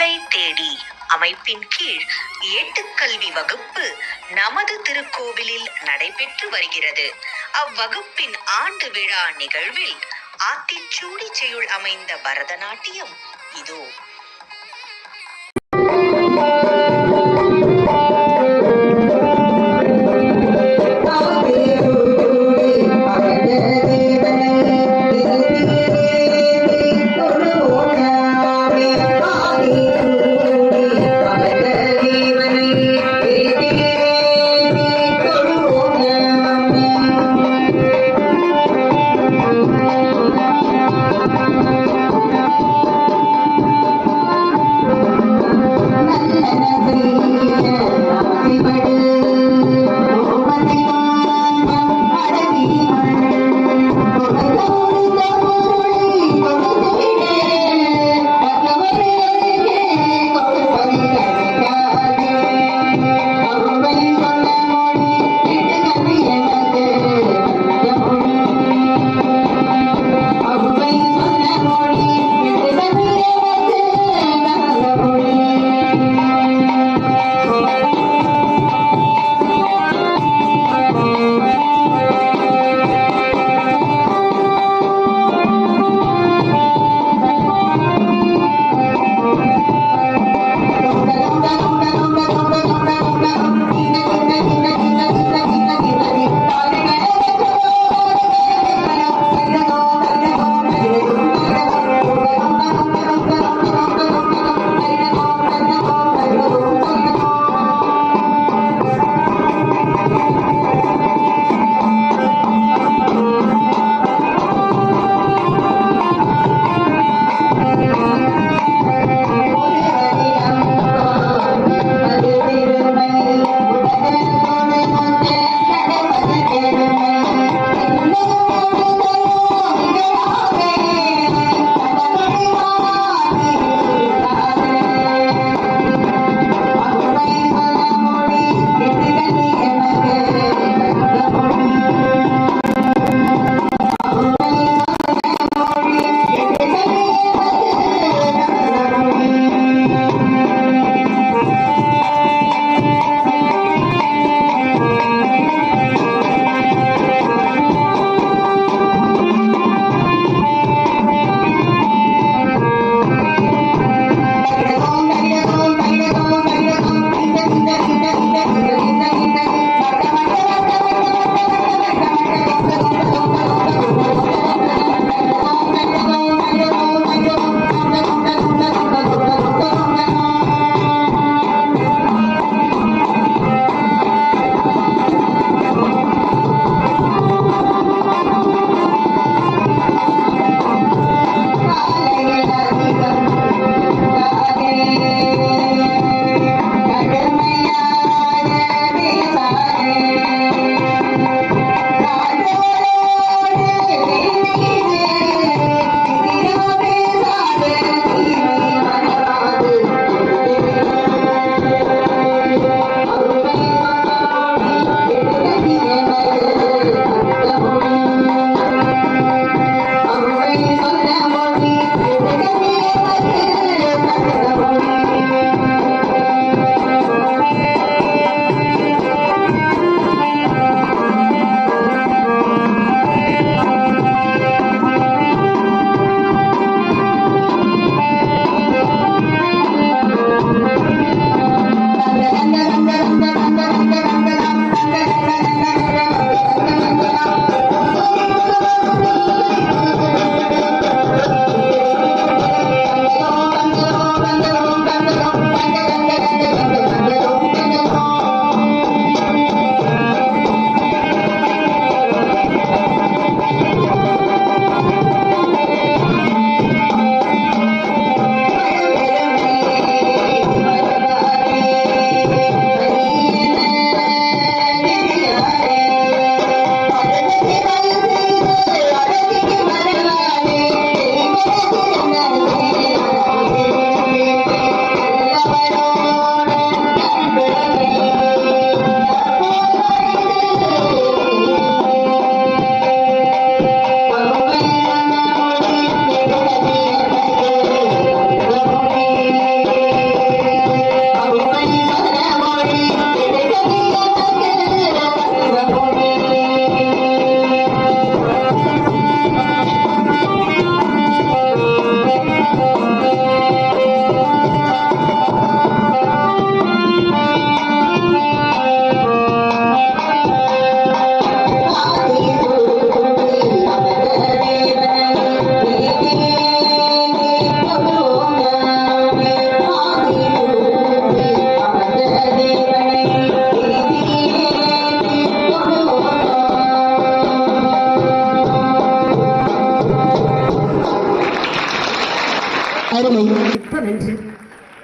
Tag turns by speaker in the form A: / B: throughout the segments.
A: உங்களை தேடி அமைப்பின் கீழ் ஏட்டுக்கல்வி வகுப்பு நமது திருக்கோவிலில் நடைபெற்று வருகிறது. அவ்வகுப்பின் ஆண்டு விழா நிகழ்வில் ஆத்திச்சூடி செய்யுள் அமைந்த பரதநாட்டியம் இதோ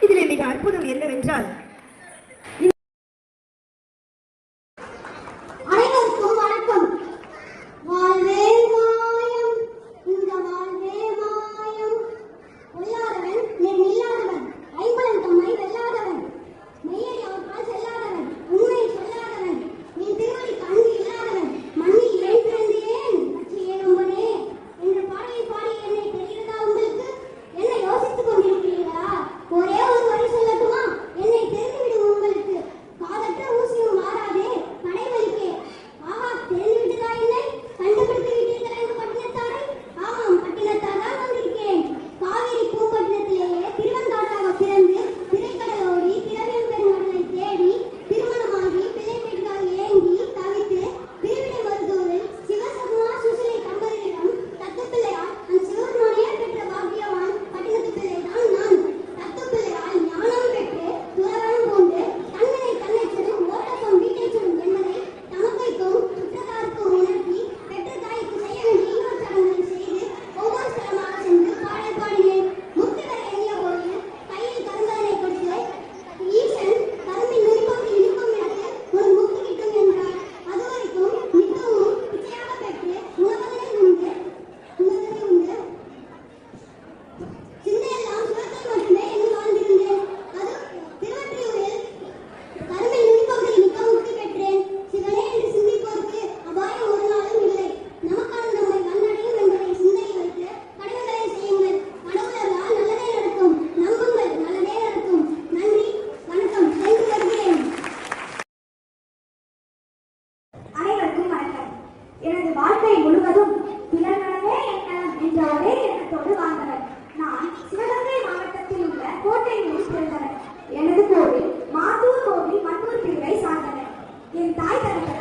B: இதில் மிக அற்புதம் என்னவென்றால்
C: வாழ்க்கை முழுவதும் திலகனவே என்ன என்ற ஒரே எண்ணத்தோடு வாழ்ந்தவர் நான் சிவகங்கை மாவட்டத்தில் உள்ள கோட்டையூரில் பிறந்தவர் எனது கோவில் மாத்தூர் கோவில் மன்னூர் பிரிவை சார்ந்தவர். என் தாய்
D: தகவல்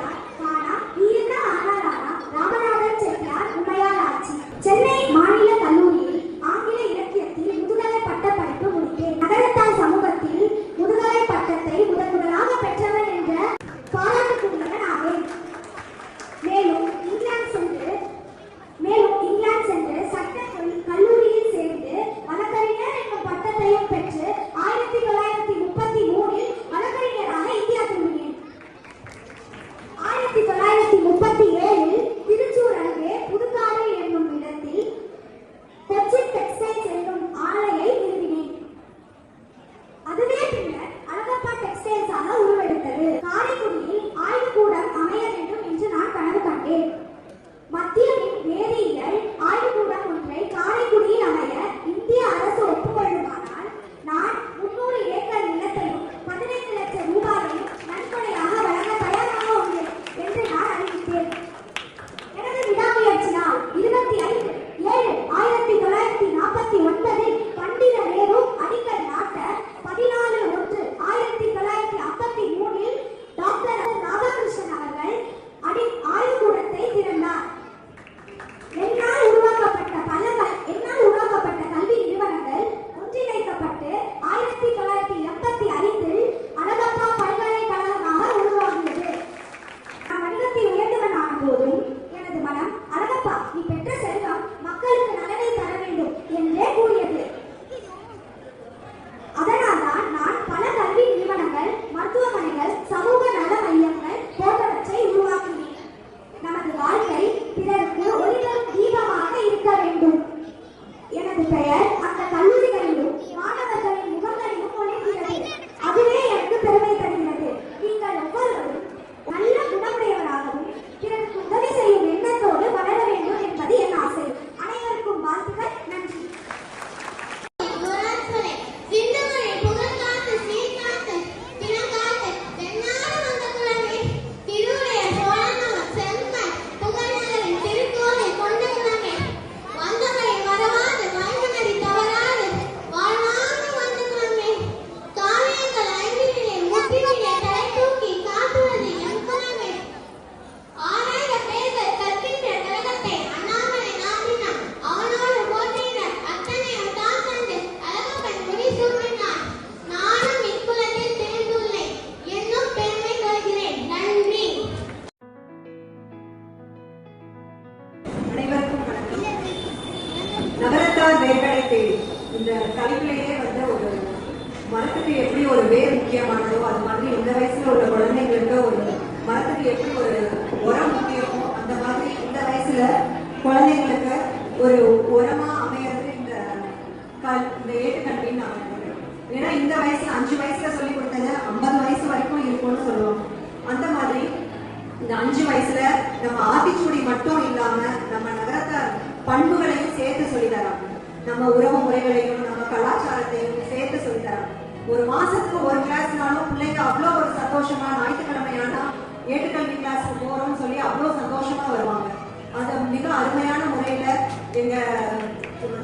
D: ஒரு உரமா அமையறது இந்த கல் இந்த ஏட்டுக்கல்வின்னு நான் நினைக்கிறேன் ஏன்னா இந்த வயசுல அஞ்சு வயசுல சொல்லி கொடுத்தது ஐம்பது வயசு வரைக்கும் இருக்கும்னு சொல்லுவாங்க. அந்த மாதிரி இந்த அஞ்சு வயசுல நம்ம ஆத்திச்சூடி மட்டும் இல்லாம நம்ம நகரத்த பண்புகளையும் சேர்த்து சொல்லி தராங்க நம்ம உறவு முறைகளையும் நம்ம கலாச்சாரத்தையும் சேர்த்து சொல்லி தராங்க ஒரு மாசத்துக்கு ஒரு கிளாஸ்னாலும் பிள்ளைங்க அவ்வளோ ஒரு சந்தோஷமா ஞாயிற்றுக்கிழமையானா ஏட்டுக்கல்வி கிளாஸ் போறோம்னு சொல்லி அவ்வளோ சந்தோஷமா வருவாங்க அது மிக அருமையான முறையில எங்க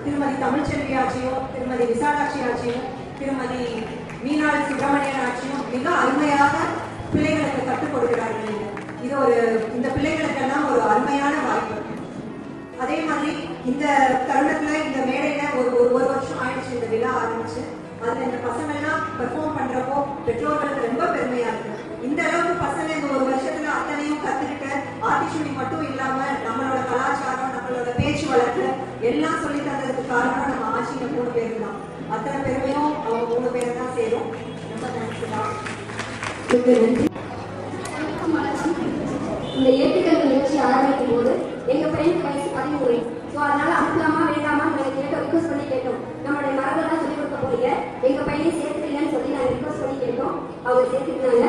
D: திருமதி தமிழ்ச்செல்வி ஆட்சியும் திருமதி விசாலாட்சி ஆட்சியும் திருமதி மீனாள் சுப்பிரமணியன் ஆட்சியும் மிக அருமையாக பிள்ளைகளுக்கு கற்றுக் கொடுக்கிறார்கள். இது ஒரு இந்த பிள்ளைகளுக்கெல்லாம் ஒரு அருமையான வாய்ப்பு. அதே மாதிரி இந்த தருணத்துல இந்த மேடையில ஒரு ஒரு ஒரு வருஷம் ஆயிடுச்சு இந்த விழா ஆரம்பிச்சு. அதுல இந்த பசங்க எல்லாம் பெர்ஃபார்ம் பண்றப்போ பெற்றோர்களுக்கு ரொம்ப பெருமையா இருக்கு. இந்த அளவுக்கு பசங்க இந்த ஒரு வருஷத்துல அத்தனையும் கற்றுக்கிட்ட ஆத்திச்சூடி மட்டும் இல்லாம எல்லாம் சொல்லி தந்ததுக்கு காரணம் நம்ம ஆட்சியில மூணு பேர் தான் அத்தனை பெருமையும் அவங்க மூணு பேரை தான் சேரும். ரொம்ப தேங்க்ஸ்தான் நன்றி.
E: இந்த ஏற்றுக்கல் நிகழ்ச்சி ஆரம்பிக்கும் போது எங்க பையனுக்கு வயசு பதிமூணு. ஸோ அதனால அனுப்பலாமா வேண்டாமா நாங்கள் கேட்ட ரிக்வஸ்ட் பண்ணி கேட்டோம். நம்மளுடைய மரபெல்லாம் சொல்லிக் கொடுக்க போறீங்க. எங்க பையனை சேர்த்துக்கலன்னு சொல்லி நாங்கள் ரிக்வஸ்ட் பண்ணி கேட்டோம். அவங்க சேர்த்துக்கிட்டாங்க.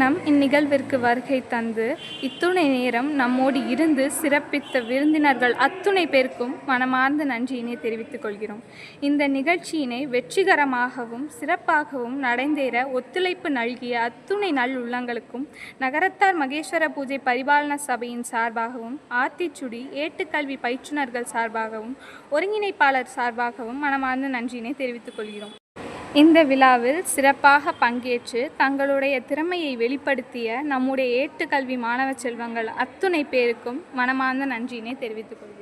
F: தினம் இந்நிகழ்விற்கு வருகை தந்து இத்துணை நேரம் நம்மோடு இருந்து சிறப்பித்த விருந்தினர்கள் அத்துணை பேருக்கும் மனமார்ந்த நன்றியினை தெரிவித்துக் கொள்கிறோம். இந்த நிகழ்ச்சியினை வெற்றிகரமாகவும் சிறப்பாகவும் நடைந்தேற ஒத்துழைப்பு நல்கிய அத்துணை நல் உள்ளங்களுக்கும் நகரத்தார் மகேஸ்வர பூஜை பரிபாலன சபையின் சார்பாகவும் ஆத்திச்சுடி ஏட்டுக்கல்வி பயிற்றுநர்கள் சார்பாகவும் ஒருங்கிணைப்பாளர் சார்பாகவும் மனமார்ந்த நன்றியினை தெரிவித்துக் கொள்கிறோம். இந்த விழாவில் சிறப்பாக பங்கேற்று தங்களுடைய திறமையை வெளிப்படுத்திய நம்முடைய ஏட்டுக்கல்வி மாணவ செல்வங்கள் அத்துணை பேருக்கும் மனமார்ந்த நன்றியினை தெரிவித்துக் கொள்கிறேன்.